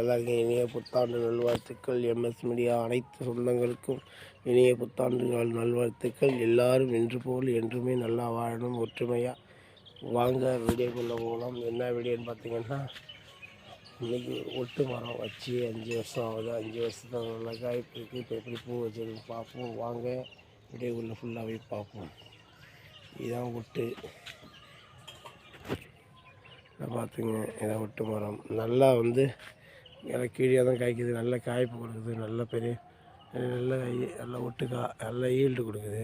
எல்லாருக்கும் இனிய புத்தாண்டு நல்வாழ்த்துக்கள். எம்எஸ் மீடியா அனைத்து சொந்தங்களுக்கும் இனிய புத்தாண்டு நாள் நல்வாழ்த்துக்கள். எல்லாரும் என்று போல் என்றுமே நல்லா வாழணும் ஒற்றுமையாக வாங்க வீடியோக்குள்ளே போகலாம். என்ன வீடியோன்னு பார்த்தீங்கன்னா இன்றைக்கி ஒட்டு மரம் வச்சு அஞ்சு வருஷம் ஆகுது. அஞ்சு வருஷத்தில் நல்லா காய்ப்பு இருக்குது இப்போ எப்படி பூ வச்சிருக்கு பார்ப்போம். வாங்க வீடியோக்குள்ளே ஃபுல்லாகவே பார்ப்போம். இதுதான் ஒட்டு. இதை பார்த்துங்க இதான் ஒட்டு மரம். நல்லா வந்து நல்லா கீழே தான் காய்க்குது நல்ல காய்ப்பு கொடுக்குது நல்ல பெரிய நல்ல நல்ல ஒட்டுக்கா நல்ல ஈல்டு கொடுக்குது.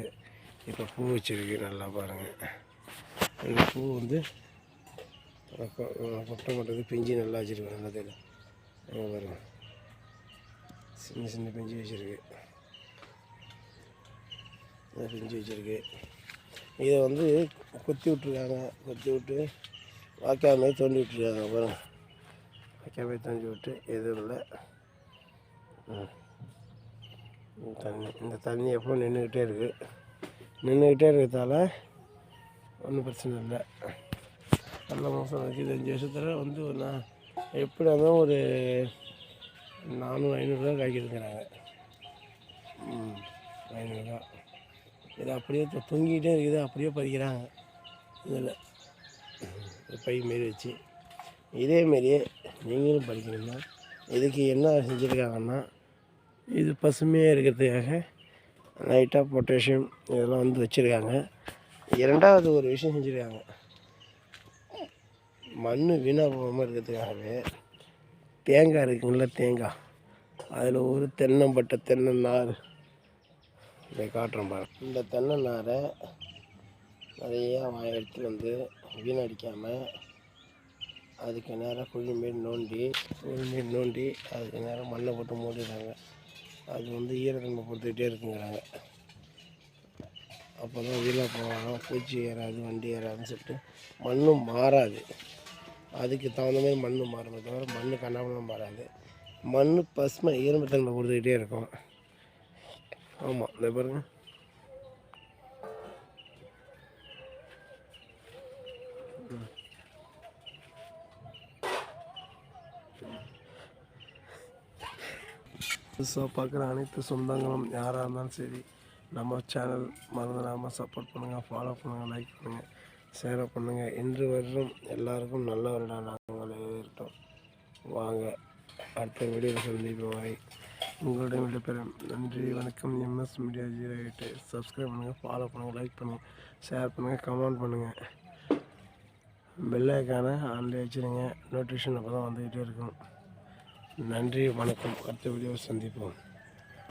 இப்போ பூ வச்சிருக்கு நல்லா பாருங்கள் இந்த பூ வந்து கொட்டை கொட்டது பிஞ்சு நல்லா வச்சுருக்கு நல்லா தெரியும் பாருங்கள் சின்ன சின்ன பிஞ்சு வச்சுருக்கு. நல்லா பிஞ்சு வச்சுருக்கு. இதை வந்து கொத்தி விட்ருக்காங்க கொத்தி விட்டு வாய்க்கால் மாதிரி தோண்டி விட்டுருக்காங்க பாருங்கள் வாய்க்கால் தஞ்சி விட்டு எதுவும் இல்லை. தண்ணி இந்த தண்ணி எப்போ நின்றுக்கிட்டே இருக்குது நின்றுக்கிட்டே இருக்கிறதால ஒன்றும் பிரச்சனை இல்லை. நல்ல மாதம் இருபத்தஞ்சி அஞ்சு வருஷத்தில் வந்து நான் எப்படி இருந்தாலும் ஒரு நானூறு ஐநூறுரூவா காய்க்குதுங்கிறாங்க. ம் ஐநூறுரூவா இது அப்படியே தொங்கிக்கிட்டே இருக்குது. அப்படியே பறிக்கிறாங்க. இதில் பை மாரி வச்சு. இதேமாரியே நீங்களும் படிக்கணும்னா இதுக்கு என்ன செஞ்சுருக்காங்கன்னா இது பசுமையாக இருக்கிறதுக்காக லைட்டாக பொட்டாசியம் இதெல்லாம் வந்து வச்சுருக்காங்க. இரண்டாவது ஒரு விஷயம் செஞ்சுருக்காங்க. மண் வீணாக போகாமல் இருக்கிறதுக்காகவே தேங்காய் இருக்குங்கள தேங்காய். அதில் ஒரு தென்னம்பட்டை தென்னை நார் இதை காட்டுறேன் பாரு. இந்த தென்னை நாரை நிறையா வாய வந்து வீணடிக்காமல் அதுக்கு நேராக குழி மாரி நோண்டி குழி மாரி நோண்டி அதுக்கு நேரம் மண்ணை போட்டு மூடிடுறாங்க. அது வந்து ஈரத்தன்மை பொறுத்துக்கிட்டே இருக்குங்கிறாங்க. அப்போ தான் வீணாக போகலாம் பூச்சி ஏறாது வண்டி ஏறாதுன்னு சொல்லிட்டு மண்ணும் மாறாது. அதுக்கு தகுந்த மாதிரி மண் மாறுமே தவிர மண் கண்ணாமலாம் மாறாது. மண் பசுமை ஈரத்தன்மை கொடுத்துக்கிட்டே இருக்கும். ஆமாம் இந்த பாருங்கள் புதுசாக பார்க்குற அனைத்து சொந்தங்களும் யாராக இருந்தாலும் சரி நம்ம சேனல் மறந்துடாமல் சப்போர்ட் பண்ணுங்கள் ஃபாலோ பண்ணுங்கள் லைக் பண்ணுங்கள் ஷேர் பண்ணுங்கள் இன்று வருடம் எல்லாருக்கும் நல்ல வருடம் நாங்கள் இருக்கட்டும் வாங்க அடுத்த வீடியோவில் சந்திப்போம். வாய் உங்களுடைய விடைபெறும். நன்றி வணக்கம். MS media zero eight subscribe பண்ணுங்கள் ஃபாலோ பண்ணுங்கள் லைக் பண்ணுங்கள் ஷேர் பண்ணுங்கள் கமெண்ட் பண்ணுங்கள் பெல்லைக்கான ஆன்லேயே வச்சுருங்க. நோட்டிஃபிகேஷன் அப்போ தான் வந்துக்கிட்டே இருக்கும். நன்றி வணக்கம். அடுத்த வீடியோவை சந்திப்போம்.